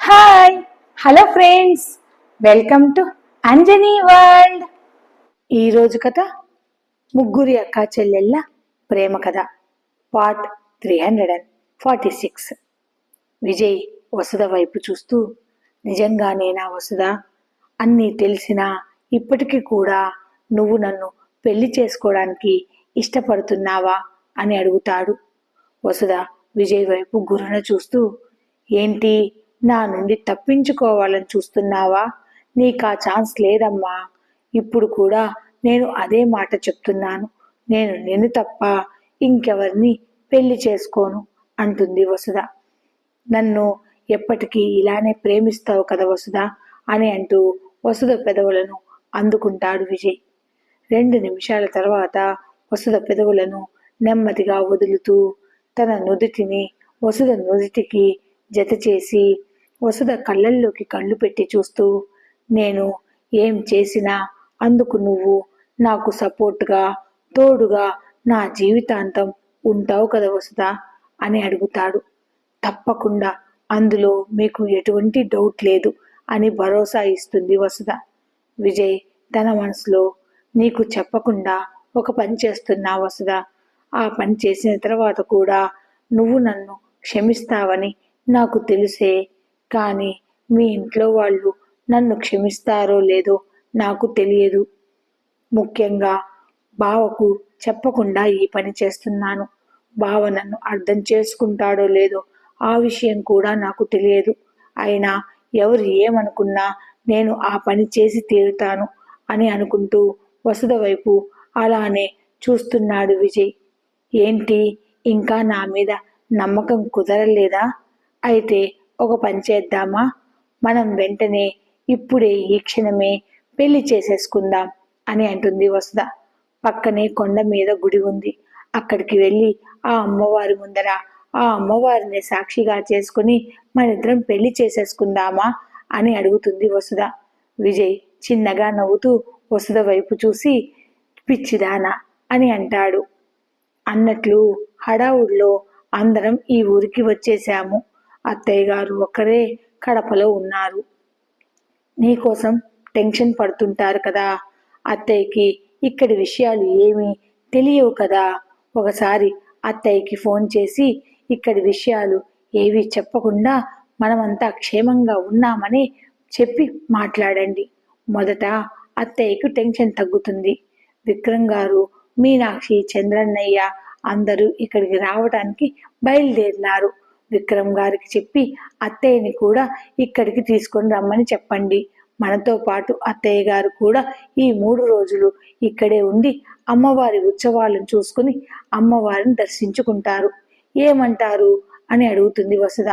Hi hello friends welcome to Anjani world ఈరోజు కథ ముగ్గురి అక్క చెల్లెళ్ళ ప్రేమ కథ part three hundred and forty six Vijay Vasudha వైపు చూస్తూ నిజంగా నేనా వసుధ అన్నీ తెలిసినా ఇప్పటికీ కూడా నువ్వు నన్ను పెళ్ళి చేసుకోవడానికి ఇష్టపడుతున్నావా? అని అడుగుతాడు. వసుధ విజయ్ వైపు గురున చూస్తూ ఏంటి? నా నుండి తప్పించుకోవాలని చూస్తున్నావా? నీకు ఆ ఛాన్స్ లేదమ్మా. ఇప్పుడు కూడా నేను అదే మాట చెప్తున్నాను. నేను నిన్ను తప్ప ఇంకెవరిని పెళ్ళి చేసుకోను అంటుంది వసుధ. నన్ను ఎప్పటికీ ఇలానే ప్రేమిస్తావు కదా వసుధ అని అంటూ వసుధ పెదవులను అందుకుంటాడు విజయ్. రెండు నిమిషాల తర్వాత వసుధ పెదవులను నెమ్మదిగా వదులుతూ తన నుదుటిని వసుధ నుదుటికి జత చేసి వసుధ కళ్ళల్లోకి కళ్ళు పెట్టి చూస్తూ నేను ఏం చేసినా అందుకు నువ్వు నాకు సపోర్ట్గా తోడుగా నా జీవితాంతం ఉంటావు కదా వసుధ? అని అడుగుతాడు. తప్పకుండా అందులో మీకు ఎటువంటి డౌట్ లేదు అని భరోసా ఇస్తుంది వసుధ. విజయ్ తన మనసులో నీకు చెప్పకుండా ఒక పని చేస్తున్నా వసుధ. ఆ పని చేసిన తర్వాత కూడా నువ్వు నన్ను క్షమిస్తావని నాకు తెలిసే కానీ మీ ఇంట్లో వాళ్ళు నన్ను క్షమిస్తారో లేదో నాకు తెలియదు. ముఖ్యంగా బావకు చెప్పకుండా ఈ పని చేస్తున్నాను. బావ నన్ను అర్థం చేసుకుంటాడో లేదో ఆ విషయం కూడా నాకు తెలియదు. అయినా ఎవరు ఏమనుకున్నా నేను ఆ పని చేసి తీరుతాను అని అనుకుంటూ వసుధ వైపు అలానే చూస్తున్నాడు విజయ్. ఏంటి? ఇంకా నా మీద నమ్మకం కుదరలేదా? అయితే ఒక పని చేద్దామా? మనం వెంటనే ఇప్పుడే ఈ క్షణమే పెళ్ళి చేసేసుకుందాం అని అంటుంది వసుధ. పక్కనే కొండ మీద గుడి ఉంది. అక్కడికి వెళ్ళి ఆ అమ్మవారి ముందర ఆ అమ్మవారిని సాక్షిగా చేసుకుని మనిద్దరం పెళ్ళి చేసేసుకుందామా అని అడుగుతుంది వసుధ. విజయ్ చిన్నగా నవ్వుతూ వసుధ వైపు చూసి పిచ్చిదానా అని అంటాడు. అన్నట్లు హడావుడిలో అందరం ఈ ఊరికి వచ్చేసాము. అత్తయ్య గారు ఒక్కరే కడపలో ఉన్నారు. నీకోసం టెన్షన్ పడుతుంటారు కదా. అత్తయ్యకి ఇక్కడి విషయాలు ఏమీ తెలియవు కదా. ఒకసారి అత్తయ్యకి ఫోన్ చేసి ఇక్కడి విషయాలు ఏవి చెప్పకుండా మనమంతా క్షేమంగా ఉన్నామని చెప్పి మాట్లాడండి. మొదట అత్తయ్యకు టెన్షన్ తగ్గుతుంది. విక్రమ్ గారు మీనాక్షి చంద్రన్నయ్య అందరూ ఇక్కడికి రావడానికి బయలుదేరినారు. విక్రమ్ గారికి చెప్పి అత్తయ్యని కూడా ఇక్కడికి తీసుకొని రమ్మని చెప్పండి. మనతో పాటు అత్తయ్య గారు కూడా ఈ మూడు రోజులు ఇక్కడే ఉండి అమ్మవారి ఉత్సవాలను చూసుకుని అమ్మవారిని దర్శించుకుంటారు. ఏమంటారు? అని అడుగుతుంది వసుధ.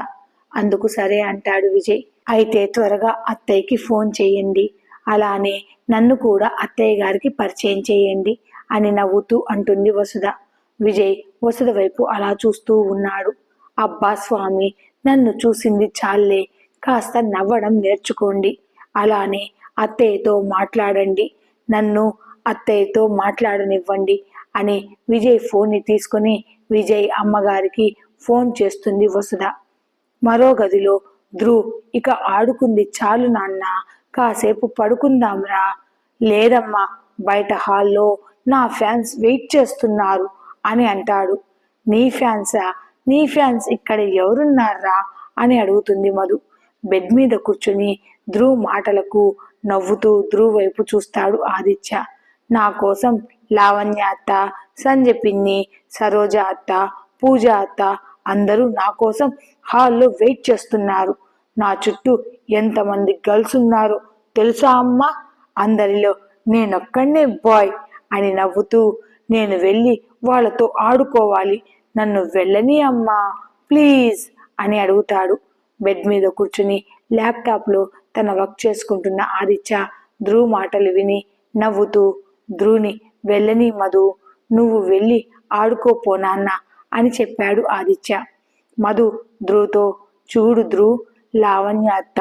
అందుకు సరే అంటాడు విజయ్. అయితే త్వరగా అత్తయ్యకి ఫోన్ చేయండి. అలానే నన్ను కూడా అత్తయ్య గారికి పరిచయం చేయండి అని నవ్వుతూ అంటుంది వసుధ. విజయ్ వసుధ వైపు అలా చూస్తూ ఉన్నాడు. అబ్బా స్వామి నన్ను చూసింది చాలే కాస్త నవ్వడం నేర్చుకోండి. అలానే అత్తయ్యతో మాట్లాడండి. నన్ను అత్తయ్యతో మాట్లాడనివ్వండి అని విజయ్ ఫోన్ని తీసుకుని విజయ్ అమ్మగారికి ఫోన్ చేస్తుంది వసుధ. మరో గదిలో ధ్రువ్ ఇక ఆడుకుంది చాలు నాన్న కాసేపు పడుకుందాంరా. లేదమ్మా బయట హాల్లో నా ఫ్యాన్స్ వెయిట్ చేస్తున్నారు అని అంటాడు. నీ ఫ్యాన్సా? నీ ఫ్యాన్స్ ఇక్కడ ఎవరున్నారా అని అడుగుతుంది మధు. బెడ్ మీద కూర్చుని ధ్రువ్ మాటలకు నవ్వుతూ ధ్రువ్ వైపు చూస్తాడు ఆదిత్య. నా కోసం లావణ్య అత్త సంజ పిన్ని సరోజ అత్త పూజ అత్త అందరూ నా కోసం హాల్లో వెయిట్ చేస్తున్నారు. నా చుట్టూ ఎంతమంది గర్ల్స్ ఉన్నారో తెలుసా అమ్మా? అందరిలో నేనొక్కడే బాయ్ అని నవ్వుతూ నేను వెళ్ళి వాళ్ళతో ఆడుకోవాలి. నన్ను వెళ్ళని అమ్మా ప్లీజ్ అని అడుగుతాడు. బెడ్ మీద కూర్చుని ల్యాప్టాప్లో తన వర్క్ చేసుకుంటున్న ఆదిత్య ధ్రువ్ మాటలు విని నవ్వుతూ ధ్రువుని వెళ్ళని మధు నువ్వు వెళ్ళి ఆడుకోపో నాన్న అని చెప్పాడు ఆదిత్య. మధు ధ్రువుతో చూడు ధ్రువ్ లావణ్య అత్త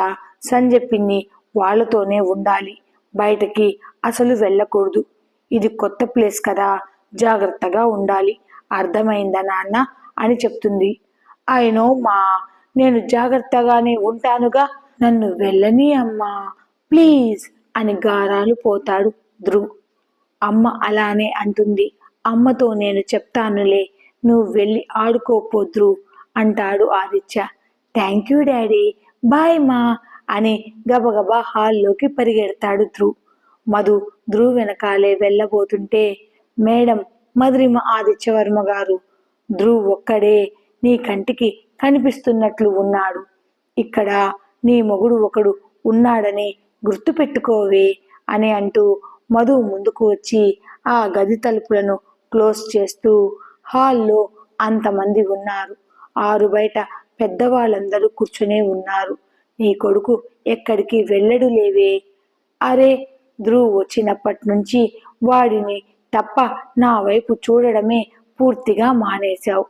సంజయ్ పిన్ని వాళ్ళతోనే ఉండాలి. బయటకి అసలు వెళ్ళకూడదు. ఇది కొత్త ప్లేస్ కదా జాగ్రత్తగా ఉండాలి. అర్థమైందా నాన్న అని చెప్తుంది. అయినో మా నేను జాగ్రత్తగానే ఉంటానుగా నన్ను వెళ్ళని అమ్మా ప్లీజ్ అని గారాలు పోతాడు ధ్రువ్. అమ్మ అలానే అంటుంది. అమ్మతో నేను చెప్తానులే నువ్వు వెళ్ళి ఆడుకోపో ధ్రువ్ అంటాడు Aditya. Thank you daddy bye మా అని గబగబా హాల్లోకి పరిగెడతాడు ధ్రువ్. మధు ధ్రువ్ వెనకాలే వెళ్ళబోతుంటే మేడం మధురిమ ఆదిత్యవర్మ గారు ధ్రువ్ ఒక్కడే నీ కంటికి కనిపిస్తున్నట్లు ఉన్నాడు. ఇక్కడ నీ మొగుడు ఒకడు ఉన్నాడని గుర్తుపెట్టుకోవే అని అంటూ మధు ముందుకు వచ్చి ఆ గది తలుపులను క్లోజ్ చేస్తూ హాల్లో అంతమంది ఉన్నారు. ఆరు బయట పెద్దవాళ్ళందరూ కూర్చునే ఉన్నారు. నీ కొడుకు ఎక్కడికి వెళ్ళడు లేవే. అరే ధ్రువ్ వచ్చినప్పటి నుంచి వాడిని తప్ప నా వైపు చూడడమే పూర్తిగా మానేశావు.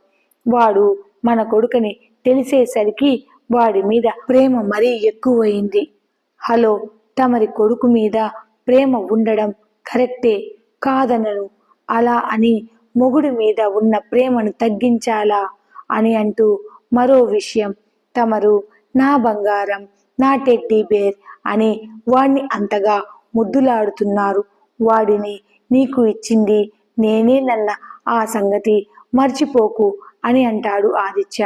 వాడు మన కొడుకుని తెలిసేసరికి వాడి మీద ప్రేమ మరీ ఎక్కువైంది. హలో తమరి కొడుకు మీద ప్రేమ ఉండడం కరెక్టే కాదనను. అలా అని మొగుడి మీద ఉన్న ప్రేమను తగ్గించాలా అని అంటూ మరో విషయం. తమరు నా బంగారం నా టెడ్డీ బేర్ అని వాణ్ణి అంతగా ముద్దులాడుతున్నారు. వాడిని నీకు ఇచ్చింది నేనే నన్న ఆ సంగతి మర్చిపోకు అని అంటాడు ఆదిత్య.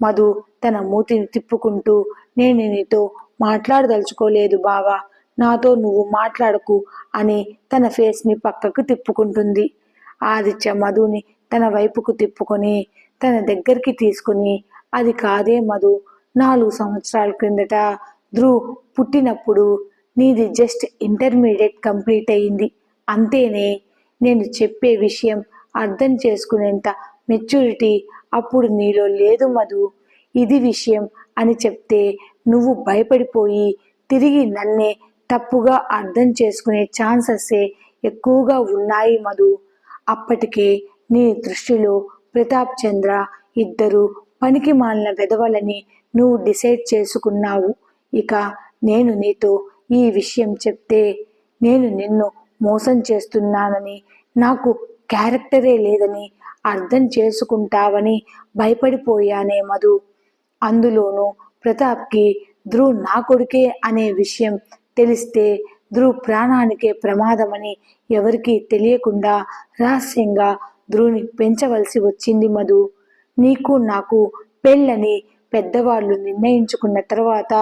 మధు తన మూతిని తిప్పుకుంటూ నేను నీతో మాట్లాడదలుచుకోలేదు బావా నాతో నువ్వు మాట్లాడకు అని తన ఫేస్ని పక్కకు తిప్పుకుంటుంది. ఆదిత్య మధుని తన వైపుకు తిప్పుకొని తన దగ్గరికి తీసుకుని అది కాదే మధు నాలుగు సంవత్సరాల క్రిందట ధ్రువ్ పుట్టినప్పుడు నీది జస్ట్ ఇంటర్మీడియట్ కంప్లీట్ అయ్యింది. అంతేనే నేను చెప్పే విషయం అర్థం చేసుకునేంత మెచ్యూరిటీ అప్పుడు నీలో లేదు మధు. ఇది విషయం అని చెప్తే నువ్వు భయపడిపోయి తిరిగి నన్నే తప్పుగా అర్థం చేసుకునే ఛాన్సెసే ఎక్కువగా ఉన్నాయి మధు. అప్పటికే నీ దృష్టిలో ప్రతాప్ చంద్ర ఇద్దరు పనికి మాలిన వెదవలని నువ్వు డిసైడ్ చేసుకున్నావు. ఇక నేను నీతో ఈ విషయం చెప్తే నేను నిన్ను మోసం చేస్తున్నానని నాకు క్యారెక్టరే లేదని అర్థం చేసుకుంటావని భయపడిపోయానే మధు. అందులోనూ ప్రతాప్కి ధ్రువ్ నా కొడుకే అనే విషయం తెలిస్తే ధ్రువ్ ప్రాణానికే ప్రమాదమని ఎవరికీ తెలియకుండా రహస్యంగా ధ్రువుని పెంచవలసి వచ్చింది మధు. నీకు నాకు పెళ్ళని పెద్దవాళ్ళు నిర్ణయించుకున్న తర్వాత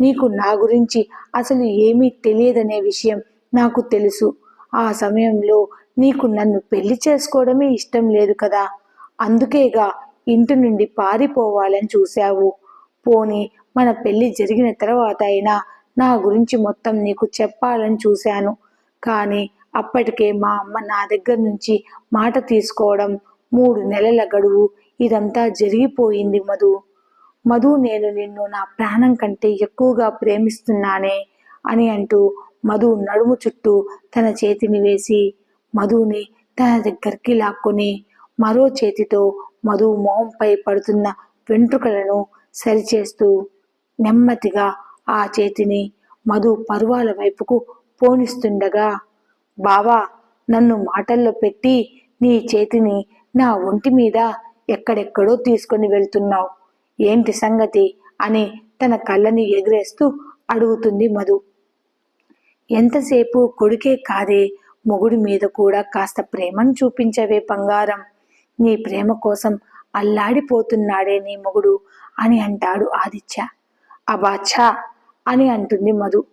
నీకు నా గురించి అసలు ఏమీ తెలియదనే విషయం నాకు తెలుసు. ఆ సమయంలో నీకు నన్ను పెళ్ళి చేసుకోవడమే ఇష్టం లేదు కదా. అందుకేగా ఇంటి నుండి పారిపోవాలని చూశావు. పోని మన పెళ్ళి జరిగిన తర్వాత అయినా నా గురించి మొత్తం నీకు చెప్పాలని చూశాను. కానీ అప్పటికే మా అమ్మ నా దగ్గర నుంచి మాట తీసుకోవడం మూడు నెలల గడువు. ఇదంతా జరిగిపోయింది మధు. మధు నేను నిన్ను నా ప్రాణం కంటే ఎక్కువగా ప్రేమిస్తున్నానే అని అంటూ మధు నడుము చుట్టూ తన చేతిని వేసి మధుని తన దగ్గరికి లాక్కొని మరో చేతితో మధు మొహంపై పడుతున్న వెంట్రుకలను సరిచేస్తూ నెమ్మదిగా ఆ చేతిని మధు పరువాల వైపుకు పోనిస్తుండగా బావా నన్ను మాటల్లో పెట్టి నీ చేతిని నా ఒంటి మీద ఎక్కడెక్కడో తీసుకొని వెళ్తున్నావు. ఏంటి సంగతి? అని తన కళ్ళని ఎగిరేస్తూ అడుగుతుంది మధు. ఎంతసేపు కొడుకే కాదే మొగుడి మీద కూడా కాస్త ప్రేమను చూపించవే బంగారం. నీ ప్రేమ కోసం అల్లాడిపోతున్నాడే నీ మొగుడు అని అంటాడు ఆదిత్య. అబాఛా అని అంటుంది మధు.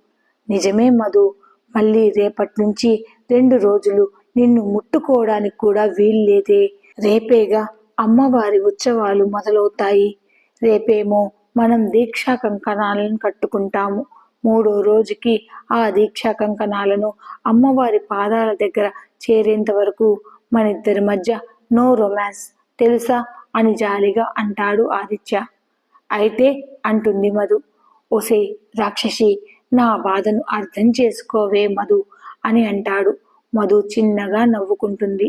నిజమే మధు మళ్ళీ రేపటి నుంచి రెండు రోజులు నిన్ను ముట్టుకోవడానికి కూడా వీల్లేదే. రేపేగా అమ్మవారి ఉత్సవాలు మొదలవుతాయి. రేపేమో మనం దీక్షా కంకణాలను కట్టుకుంటాము. మూడో రోజుకి ఆ దీక్షా కంకణాలను అమ్మవారి పాదాల దగ్గర చేరేంత వరకు మన ఇద్దరి మధ్య నో రొమాన్స్ తెలుసా అని జాలిగా అంటాడు ఆదిత్య. అయితే అంటుంది మధు. ఒసే రాక్షసి నా బాధను అర్థం చేసుకోవే మధు అని అంటాడు. మధు చిన్నగా నవ్వుకుంటుంది.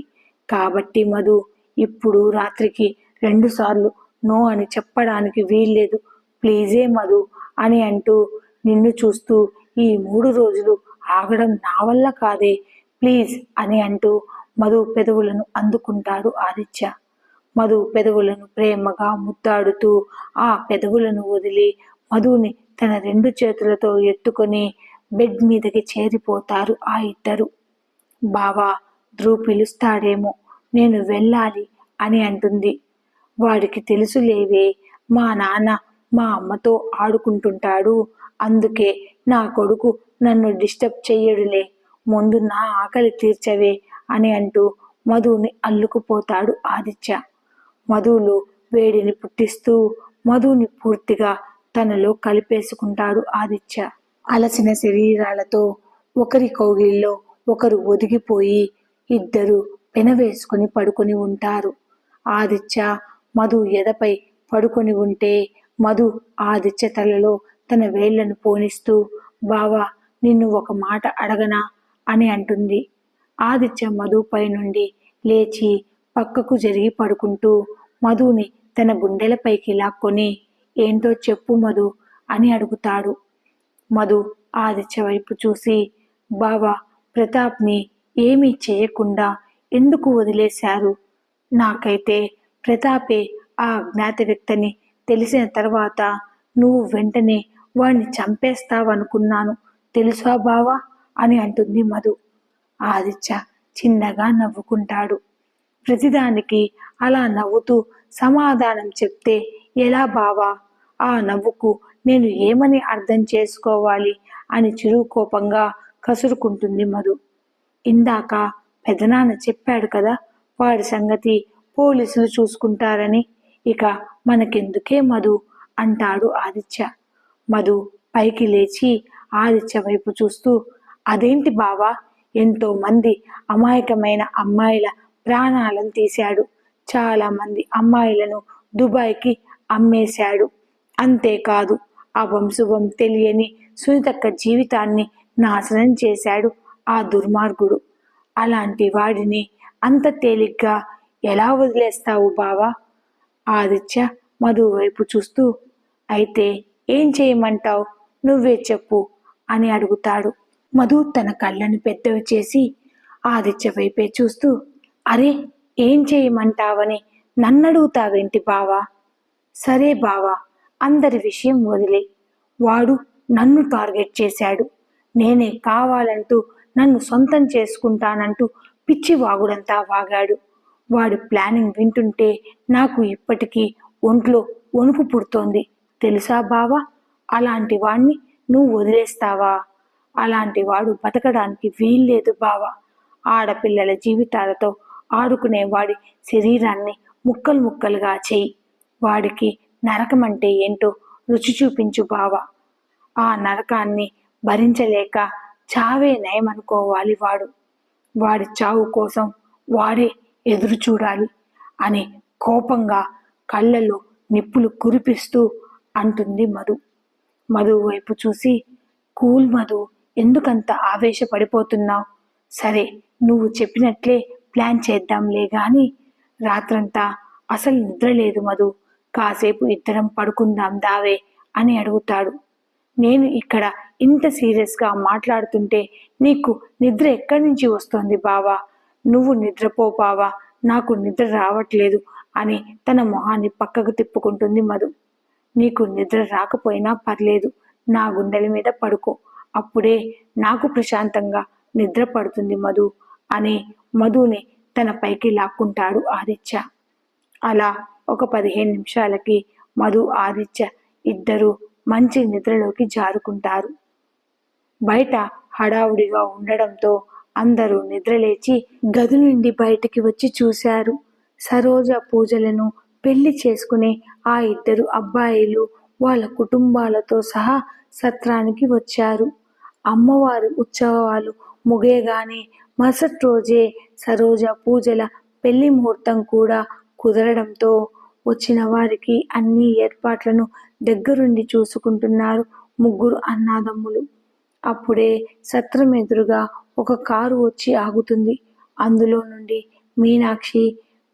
కాబట్టి మధు ఇప్పుడు రాత్రికి రెండుసార్లు నో అని చెప్పడానికి వీల్లేదు. ప్లీజే మధు అని అంటూ నిన్ను చూస్తూ ఈ మూడు రోజులు ఆగడం నా వల్ల కాదే. ప్లీజ్ అని అంటూ మధు పెదవులను అందుకుంటాడు ఆదిత్య. మధు పెదవులను ప్రేమగా ముద్దాడుతూ ఆ పెదవులను వదిలి మధుని తన రెండు చేతులతో ఎత్తుకొని బెడ్ మీదకి చేరిపోతారు ఆ ఇద్దరు. బావా ధ్రువ్ పిలుస్తాడేమో నేను వెళ్ళాలి అని అంటుంది. వాడికి తెలుసులేవే మా నాన్న మా అమ్మతో ఆడుకుంటుంటాడు అందుకే నా కొడుకు నన్ను డిస్టర్బ్ చెయ్యడులే. ముందు నా ఆకలి తీర్చవే అని అంటూ మధుని అల్లుకుపోతాడు ఆదిత్య. మధులో వేడిని పుట్టిస్తూ మధుని పూర్తిగా తనలో కలిపేసుకుంటాడు ఆదిత్య. అలసిన శరీరాలతో ఒకరి కౌగిల్లో ఒకరు ఒదిగిపోయి ఇద్దరు పెనవేసుకుని పడుకొని ఉంటారు. ఆదిత్య మధు ఎదపై పడుకొని ఉంటే మధు ఆదిత్య తలలో తన వేళ్ళను పోనిస్తూ బావా నిన్ను ఒక మాట అడగనా? అని అంటుంది. ఆదిత్య మధుపై నుండి లేచి పక్కకు జరిగి పడుకుంటూ మధుని తన గుండెలపైకి లాక్కొని ఏంటో చెప్పు మధు అని అడుగుతాడు. మధు ఆదిత్య వైపు చూసి బావా ప్రతాప్ని ఏమీ చేయకుండా ఎందుకు వదిలేశారు? నాకైతే ప్రతాపే ఆ అజ్ఞాత వ్యక్తిని తెలిసిన తర్వాత నువ్వు వెంటనే వాణ్ణి చంపేస్తావనుకున్నాను. తెలుసా బావా? అని అంటుంది మధు. ఆదిత్య చిన్నగా నవ్వుకుంటాడు. ప్రతిదానికి అలా నవ్వుతూ సమాధానం చెప్తే ఎలా బావా? ఆ నవ్వుకు నేను ఏమని అర్థం చేసుకోవాలి? అని చిరుకోపంగా కసురుకుంటుంది మధు. ఇందాక పెదనాన్న చెప్పాడు కదా వాడి సంగతి పోలీసులు చూసుకుంటారని. ఇక మనకెందుకే మధు? అంటాడు ఆదిత్య. మధు పైకి లేచి ఆదిత్య వైపు చూస్తూ అదేంటి బావా? ఎంతో మంది అమాయకమైన అమ్మాయిల ప్రాణాలను తీశాడు. చాలా మంది అమ్మాయిలను దుబాయ్కి అమ్మేశాడు. అంతేకాదు ఆ వంశుభం తెలియని సునీతక్క జీవితాన్ని నాశనం చేశాడు ఆ దుర్మార్గుడు. అలాంటి వాడిని అంత తేలిగ్గా ఎలా వదిలేస్తావు బావా? ఆదిత్య మధు వైపు చూస్తూ అయితే ఏం చేయమంటావు? నువ్వే చెప్పు అని అడుగుతాడు. మధు తన కళ్ళని పెద్దవి చేసి ఆదిత్య వైపే చూస్తూ అరే ఏం చేయమంటావని నన్నడుగుతావేంటి బావా? సరే బావా అందరి విషయం వదిలే. వాడు నన్ను టార్గెట్ చేశాడు. నేనే కావాలంటూ నన్ను సొంతం చేసుకుంటానంటూ పిచ్చి వాగుడంతా వాగాడు. వాడి ప్లానింగ్ వింటుంటే నాకు ఇప్పటికీ ఒంట్లో వణుకు పుడుతోంది. తెలుసా బావా? అలాంటి వాణ్ణి నువ్వు వదిలేస్తావా? అలాంటి వాడు బతకడానికి వీల్లేదు బావా. ఆడపిల్లల జీవితాలతో ఆడుకునే వాడి శరీరాన్ని ముక్కలు ముక్కలుగా చేయి. వాడికి నరకం అంటే ఏంటో రుచి చూపించు బావా. ఆ నరకాన్ని భరించలేక చావే నయమనుకోవాలి వాడు. వాడి చావు కోసం వాడే ఎదురు చూడాలి అని కోపంగా కళ్ళలో నిప్పులు కురిపిస్తూ అంటుంది మధు. మధు వైపు చూసి కూల్ మధు ఎందుకంత ఆవేశపడిపోతున్నావు? సరే నువ్వు చెప్పినట్లే ప్లాన్ చేద్దాంలే గాని రాత్రంతా అసలు నిద్ర లేదు మధు. కాసేపు ఇద్దరం పడుకుందాం దావే అని అడుగుతాడు. నేను ఇక్కడ ఇంత సీరియస్గా మాట్లాడుతుంటే నీకు నిద్ర ఎక్కడి నుంచి వస్తోంది బావా? నువ్వు నిద్రపో బావా నాకు నిద్ర రావట్లేదు అని తన మొహాన్ని పక్కకు తిప్పుకుంటుంది మధు. నీకు నిద్ర రాకపోయినా పర్లేదు నా గుండెల మీద పడుకో. అప్పుడే నాకు ప్రశాంతంగా నిద్ర పడుతుంది మధు అని మధుని తన పైకి లాక్కుంటాడు ఆదిత్య. అలా ఒక పదిహేను నిమిషాలకి మధు ఆదిత్య ఇద్దరు మంచి నిద్రలోకి జారుకుంటారు. బయట హడావుడిగా ఉండడంతో అందరూ నిద్రలేచి గది నుండి బయటికి వచ్చి చూశారు. సరోజ పూజలను పెళ్ళి చేసుకునే ఆ ఇద్దరు అబ్బాయిలు వాళ్ళ కుటుంబాలతో సహా సత్రానికి వచ్చారు. అమ్మవారి ఉత్సవాలు ముగియగానే మరుసటి రోజే సరోజ పూజల పెళ్ళి ముహూర్తం కూడా కుదరడంతో వచ్చిన వారికి అన్ని ఏర్పాట్లను దగ్గరుండి చూసుకుంటున్నారు ముగ్గురు అన్నాదమ్ములు. అప్పుడే సత్రం ఎదురుగా ఒక కారు వచ్చి ఆగుతుంది. అందులో నుండి మీనాక్షి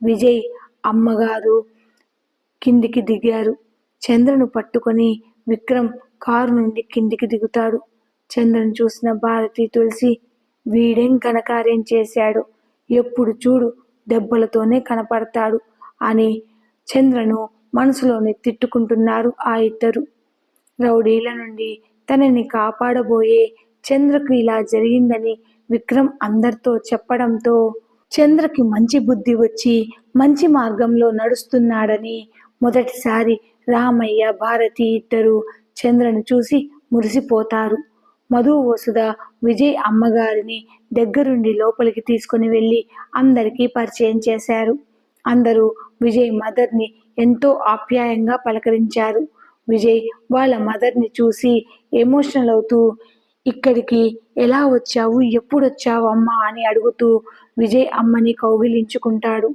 విజయ్ అమ్మగారు కిందికి దిగారు. చంద్రను పట్టుకొని విక్రమ్ కారు నుండి కిందికి దిగుతాడు. చంద్రను చూసిన భారతి తులసి వీడేం ఘనకార్యం చేశాడు? ఎప్పుడు చూడు దెబ్బలతోనే కనపడతాడు అని చంద్రను మనసులోనే తిట్టుకుంటున్నారు ఆ ఇద్దరు. రౌడీల నుండి తనని కాపాడబోయే చంద్రకు ఇలా జరిగిందని విక్రమ్ అందరితో చెప్పడంతో చంద్రకి మంచి బుద్ధి వచ్చి మంచి మార్గంలో నడుస్తున్నాడని మొదటిసారి రామయ్య భారతి ఇద్దరు చంద్రను చూసి మురిసిపోతారు. మధు వసుధ విజయ్ అమ్మగారిని దగ్గరుండి లోపలికి తీసుకుని వెళ్ళి అందరికీ పరిచయం చేశారు. అందరూ విజయ్ మదర్ని ఎంతో ఆప్యాయంగా పలకరించారు. విజయ్ వాళ్ళ మదర్ని చూసి ఎమోషనల్ అవుతూ ఇక్కడికి ఎలా వచ్చావు? ఎప్పుడు వచ్చావు అమ్మా? అని అడుగుతూ విజయ్ అమ్మని కౌగిలించుకుంటాడు.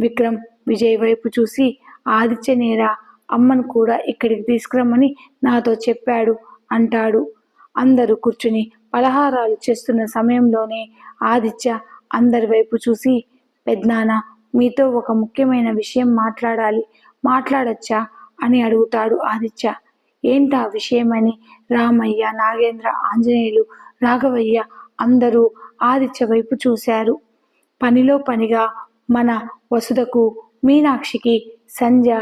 విక్రమ్ విజయ్ వైపు చూసి ఆదిత్యనేర అమ్మను కూడా ఇక్కడికి తీసుకురమ్మని నాతో చెప్పాడు అంటాడు. అందరూ కూర్చుని పలహారాలు చేస్తున్న సమయంలోనే ఆదిత్య అందరి వైపు చూసి పెద్దనాన్న మీతో ఒక ముఖ్యమైన విషయం మాట్లాడాలి మాట్లాడచ్చా అని అడుగుతాడు ఆదిత్య. ఏంటా విషయమని? రామయ్య నాగేంద్ర ఆంజనేయులు రాఘవయ్య అందరూ ఆదిత్య వైపు చూశారు. పనిలో పనిగా మన వసుదకు మీనాక్షికి సంధ్య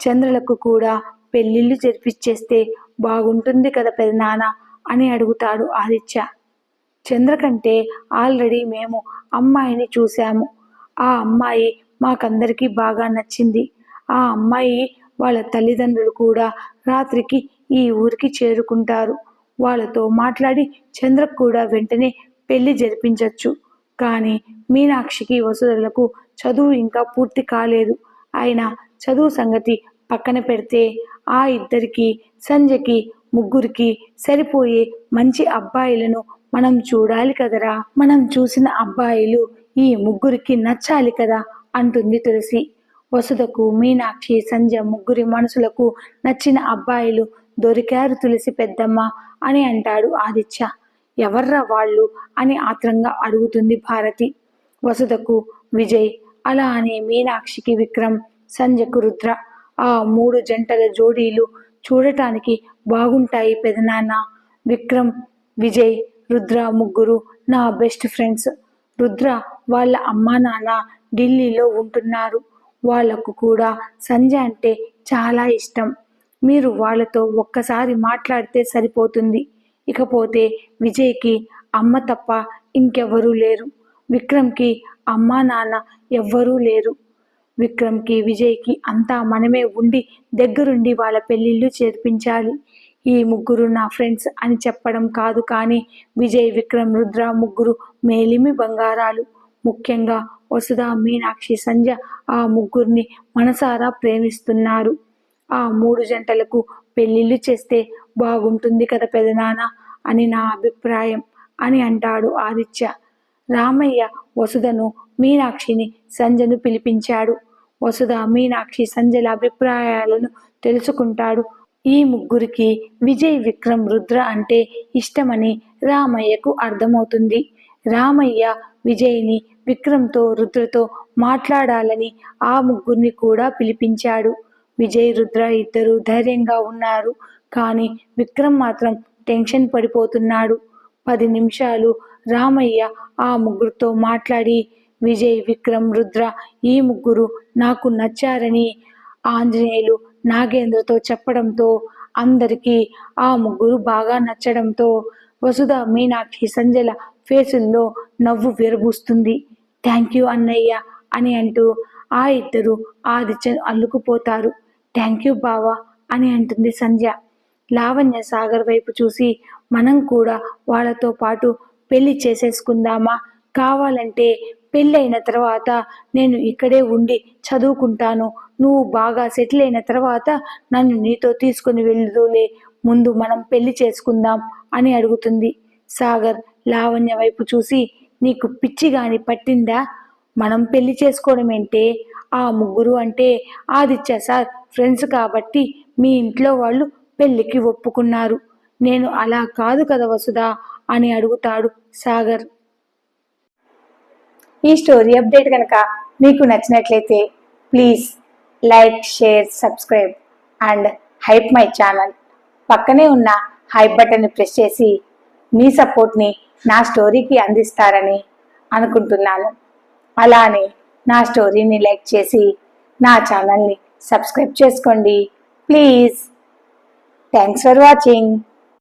చంద్రలకు కూడా పెళ్ళిళ్ళు జరిపించేస్తే బాగుంటుంది కదా పెదనాన్న అని అడుగుతాడు ఆదిత్య. చంద్రకంటే ఆల్రెడీ మేము అమ్మాయిని చూశాము. ఆ అమ్మాయి మాకందరికీ బాగా నచ్చింది. ఆ అమ్మాయి వాళ్ళ తల్లిదండ్రులు కూడా రాత్రికి ఈ ఊరికి చేరుకుంటారు. వాళ్ళతో మాట్లాడి చంద్రకు కూడా వెంటనే పెళ్ళి జరిపించవచ్చు కానీ మీనాక్షికి వసుధలకు చదువు ఇంకా పూర్తి కాలేదు. అయినా చదువు సంగతి పక్కన పెడితే ఆ ఇద్దరికి సంజయ్కి ముగ్గురికి సరిపోయే మంచి అబ్బాయిలను మనం చూడాలి కదరా? మనం చూసిన అబ్బాయిలు ఈ ముగ్గురికి నచ్చాలి కదా? అంటుంది తులసి. వసుధకు మీనాక్షి సంజయ్ ముగ్గురి మనసులకు నచ్చిన అబ్బాయిలు దొరికారు తులసి పెద్దమ్మ అని అంటాడు ఆదిత్య. ఎవర్రా వాళ్ళు అని ఆత్రంగా అడుగుతుంది భారతి. వసుధకు విజయ్ అలా అని మీనాక్షికి విక్రమ్ సంజకు రుద్ర. ఆ మూడు జంటల జోడీలు చూడటానికి బాగుంటాయి పెదనాన్న. విక్రమ్ విజయ్ రుద్ర ముగ్గురు నా బెస్ట్ ఫ్రెండ్స్. రుద్ర వాళ్ళ అమ్మా నాన్న ఢిల్లీలో ఉంటున్నారు. వాళ్ళకు కూడా సంజయ్ అంటే చాలా ఇష్టం. మీరు వాళ్ళతో ఒక్కసారి మాట్లాడితే సరిపోతుంది. ఇకపోతే విజయ్కి అమ్మ తప్ప ఇంకెవ్వరూ లేరు. విక్రమ్కి అమ్మా నాన్న ఎవ్వరూ లేరు. విక్రమ్కి విజయ్కి అంతా మనమే ఉండి దగ్గరుండి వాళ్ళ పెళ్ళిళ్ళు చేర్పించాలి. ఈ ముగ్గురు నా ఫ్రెండ్స్ అని చెప్పడం కాదు కానీ విజయ్ విక్రమ్ రుద్ర ముగ్గురు మేలిమి బంగారాలు. ముఖ్యంగా వసుధ మీనాక్షి సంజ ఆ ముగ్గురిని మనసారా ప్రేమిస్తున్నారు. ఆ మూడు జంటలకు పెళ్ళిళ్ళు చేస్తే బాగుంటుంది కదా పెదనాన్న అని నా అభిప్రాయం అని అంటాడు ఆదిత్య. రామయ్య వసుధను మీనాక్షిని సంజను పిలిపించాడు. వసుధ మీనాక్షి సంజల అభిప్రాయాలను తెలుసుకుంటాడు. ఈ ముగ్గురికి విజయ్ విక్రమ్ రుద్ర అంటే ఇష్టమని రామయ్యకు అర్థమవుతుంది. రామయ్య విజయ్ని విక్రమ్తో రుద్రతో మాట్లాడాలని ఆ ముగ్గురిని కూడా పిలిపించాడు. విజయ్ రుద్ర ఇద్దరు ధైర్యంగా ఉన్నారు. కానీ విక్రమ్ మాత్రం టెన్షన్ పడిపోతున్నాడు. పది నిమిషాలు రామయ్య ఆ ముగ్గురితో మాట్లాడి విజయ్ విక్రమ్ రుద్ర ఈ ముగ్గురు నాకు నచ్చారని ఆంజనేయులు నాగేంద్రతో చెప్పడంతో అందరికీ ఆ ముగ్గురు బాగా నచ్చడంతో వసుధ మీనాక్షి సంజల ఫేసుల్లో నవ్వు విరబూస్తుంది. థ్యాంక్ యూ అన్నయ్య అని అంటూ ఆ ఇద్దరు ఆదిత్యను అల్లుకుపోతారు. థ్యాంక్ యూ బావా అని అంటుంది సంధ్య. లావణ్య సాగర్ వైపు చూసి మనం కూడా వాళ్ళతో పాటు పెళ్ళి చేసేసుకుందామా? కావాలంటే పెళ్ళైన తర్వాత నేను ఇక్కడే ఉండి చదువుకుంటాను. నువ్వు బాగా సెటిల్ అయిన తర్వాత నన్ను నీతో తీసుకుని వెళ్దులే ముందు మనం పెళ్ళి చేసుకుందాం అని అడుగుతుంది. సాగర్ లావణ్య వైపు చూసి నీకు పిచ్చి గాని పట్టిందా? మనం పెళ్ళి చేసుకోవడం ఏంటే ఆ ముగ్గురు అంటే ఆదిత్య సార్ ఫ్రెండ్స్ కాబట్టి మీ ఇంట్లో వాళ్ళు పెళ్ళికి ఒప్పుకున్నారు. నేను అలా కాదు కదా వసుదా అని అడుగుతాడు సాగర్. ఈ స్టోరీ అప్డేట్ కనుక మీకు నచ్చినట్లయితే please like share subscribe and hype my channel. పక్కనే ఉన్న హైప్ బటన్ని ప్రెస్ చేసి మీ సపోర్ట్ని నా స్టోరీకి అందిస్తారని అనుకుంటున్నాను. అలానే నా స్టోరీని లైక్ చేసి నా ఛానల్ని సబ్స్క్రైబ్ చేసుకోండి. ప్లీజ్. Thanks for watching.